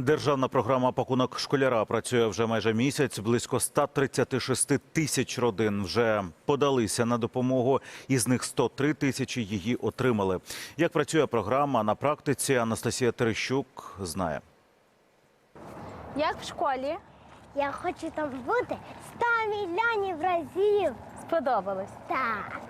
Державна програма «Пакунок школяра» працює вже майже місяць. Близько 136 тисяч родин вже подалися на допомогу. Із них 103 тисячі її отримали. Як працює програма на практиці, Анастасія Терещук знає. Як в школі? Я хочу там бути 100 мільйонів разів. Сподобалось. Так.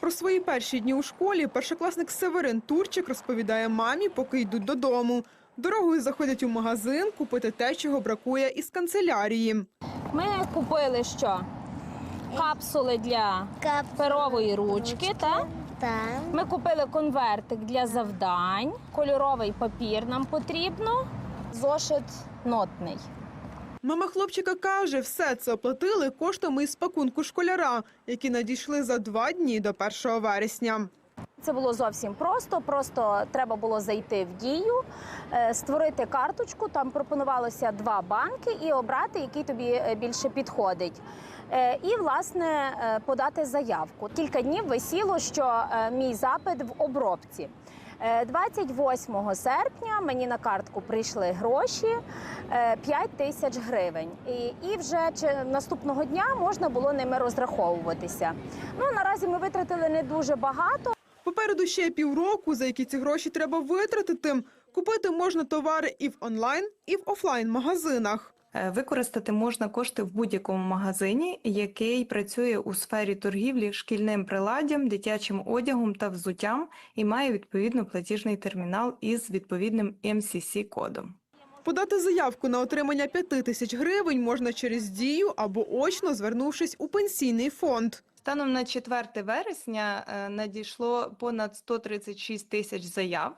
Про свої перші дні у школі першокласник Северин Турчик розповідає мамі, поки йдуть додому. Дорогою заходять у магазин купити те, чого бракує із канцелярії. Ми купили що? Капсули для Капсули, перової ручки. Та? Так. Ми купили конвертик для завдань, кольоровий папір нам потрібно, зошит нотний. Мама хлопчика каже, все це оплатили коштами із пакунку школяра, які надійшли за два дні до 1 вересня. Це було зовсім просто. Просто треба було зайти в дію, е, створити карточку. Там пропонувалося два банки і обрати, який тобі е, більше підходить. Е, І власне подати заявку. Кілька днів висіло, що мій запит в обробці. Е, 28 серпня мені на картку прийшли гроші е, 5 тисяч гривень, і, і вже наступного дня можна було ними розраховуватися. Ну наразі ми витратили не дуже багато. Попереду ще півроку, за які ці гроші треба витратити. Купити можна товари і в онлайн, і в офлайн магазинах. Е, Використати можна кошти в будь-якому магазині, який працює у сфері торгівлі шкільним приладдям, дитячим одягом та взуттям і має відповідно платіжний термінал із відповідним MCC-кодом. Подати заявку на отримання 5 тисяч гривень можна через дію або очно звернувшись у пенсійний фонд. Станом на 4 вересня е, надійшло понад 136 тисяч заяв,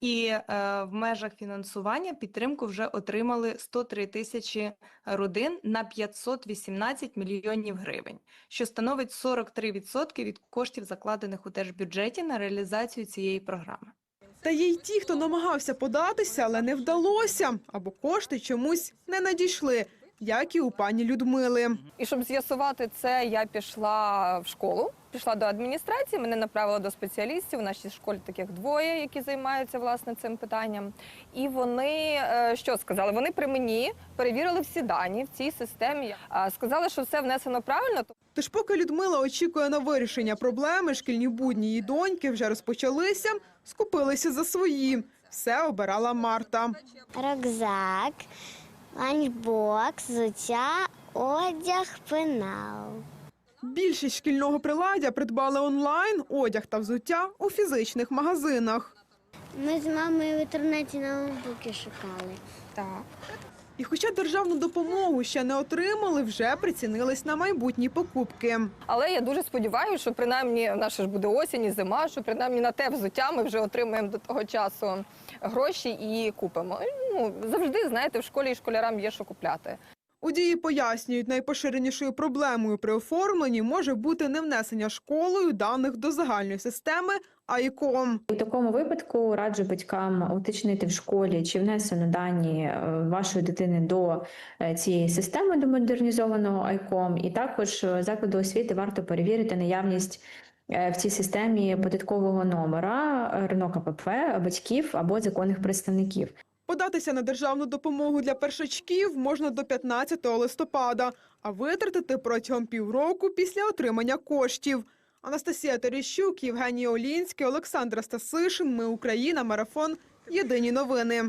і е, в межах фінансування підтримку вже отримали 103 тисячі родин на 518 мільйонів гривень, що становить 43% від коштів, закладених у держбюджеті на реалізацію цієї програми. Та є й ті, хто намагався податися, але не вдалося, або кошти чомусь не надійшли, як і у пані Людмили. І щоб з'ясувати це, я пішла в школу, пішла до адміністрації, мене направили до спеціалістів. У нашій школі таких двоє, які займаються власне цим питанням. І вони е, що сказали? Вони при мені перевірили всі дані в цій системі. Сказали, що все внесено правильно. Тож, поки Людмила очікує на вирішення проблеми, шкільні будні її доньки вже розпочалися, скупилися за свої. Все обирала Марта. Рюкзак, ланчбокс, взуття, одяг, пенал. Більшість шкільного приладдя придбали онлайн, одяг та взуття у фізичних магазинах. Ми з мамою в інтернеті ноутбуки шукали. Так. І хоча державну допомогу ще не отримали, вже прицінились на майбутні покупки. Але я дуже сподіваюся, що принаймні наша ж буде осінь і зима, що принаймні на те взуття ми вже отримаємо до того часу гроші і купимо. Ну завжди знаєте, в школі і школярам є що купляти. У дії пояснюють, найпоширенішою проблемою при оформленні може бути невнесення школою даних до загальної системи АІКОМ. У такому випадку раджу батькам уточнити в школі, чи внесено дані е, вашої дитини до е, цієї системи до модернізованого ICOM, і також е, закладу освіти варто перевірити наявність в цій системі податкового номера РНО КПП, батьків або законних представників. Податися на державну допомогу для першачків можна до 15 листопада, а витратити протягом півроку після отримання коштів. Анастасія Терещук, Євгеній Олінський, Олександр Стасишин. Ми Україна. Марафон. Єдині новини.